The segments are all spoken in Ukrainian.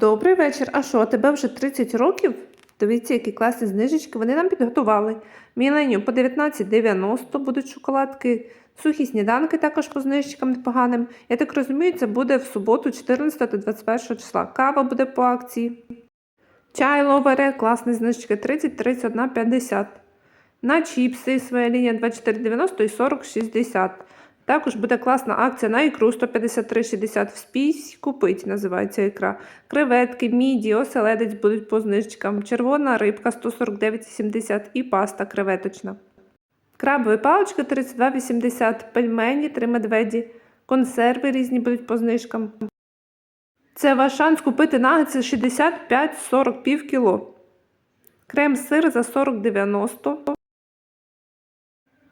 Добрий вечір. А що, тебе вже 30 років? Дивіться, які класні знижечки вони нам підготували. Міленю по 19,90 будуть шоколадки, сухі сніданки також по знижечкам непоганим. Я так розумію, це буде в суботу, 14 та 21 числа. Кава буде по акції. Чай ловере, класні знижечки 30, 31, 50. На чіпси своя лінія 24,90 і 40,60. Також буде класна акція на ікру 153,60 в спісь купить, називається ікра. Креветки, міді, оселедець будуть по знижечкам. Червона рибка 149,70 і паста креветочна. Крабові палички 32,80, пельмені 3 медведі, консерви різні будуть по знижкам. Це ваш шанс купити нагетси 65-40 пів кіло. Крем-сир за 40,90.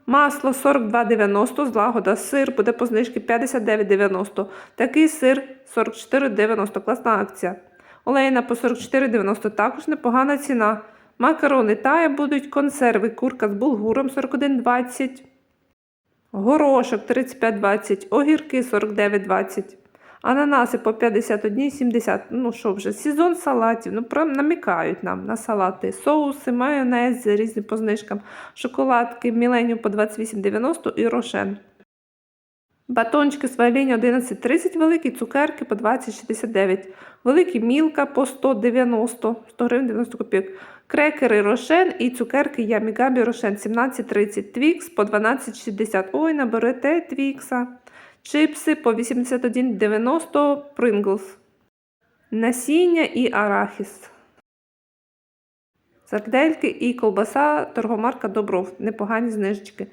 Масло 42,90, злагода, сир буде по знижці 59,90. Такий сир 44,90, класна акція. Олейна по 44,90, також непогана ціна. Макарони тая будуть консерви, курка з булгуром 41,20. Горошок 35,20, огірки 49,20. Ананаси по 51,70. Ну що вже, сезон салатів. Ну, прям намікають нам на салати. Соуси, майонез, різні по знижкам, шоколадки, міленю по 28,90 і рошен. Батончики з варіння 11,30 великі, цукерки по 20,69. Великі мілка по 190, 100 гривень 90 копійок. Крекери рошен і цукерки Ямігабі рошен 17,30. Твікс по 12,60. Ой, наберете твікса. Чипси по 81,90 Pringles. Насіння і арахіс. Сардельки і колбаса торгомарка Добров. Непогані знижечки.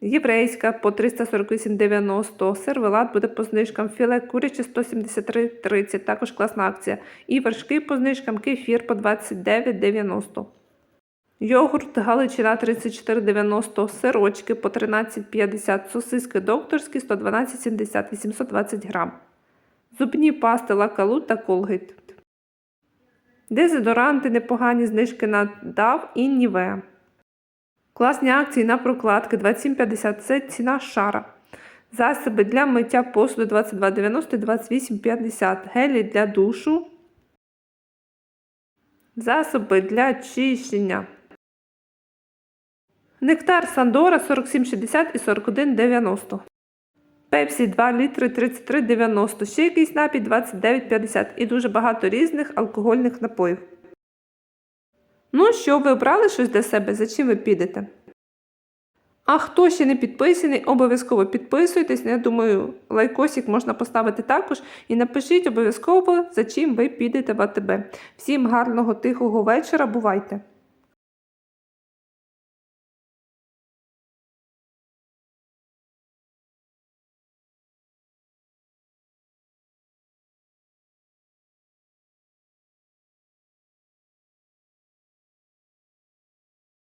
Єврейська по 348,90. Сервелат буде по знижкам. Філе куряче 173,30. Також класна акція. І вершки по знижкам. Кефір по 29,90. Йогурт Галичина 34,90, сирочки по 13,50, сосиски докторські 112,70, 820 грам. Зубні пасти Лакалут та Колгейт. Дезодоранти непогані знижки на DAV і Nivea. Класні акції на прокладки 27,50 це ціна шара. Засоби для миття посуду 22,90 і 28,50. Гелі для душу. Засоби для чищення. Нектар Сандора 47,60 і 41,90. Пепсі 2 літри 33,90. Ще якийсь напій 29,50 і дуже багато різних алкогольних напоїв. Ну що, ви обрали щось для себе? За чим ви підете? А хто ще не підписаний, обов'язково підписуйтесь. Я думаю, лайкосик можна поставити також. І напишіть обов'язково, за чим ви підете в АТБ. Всім гарного тихого вечора. Бувайте!